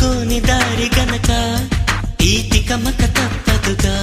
అనుకోని దారి గనక ఈ తికమక తప్పదుగా.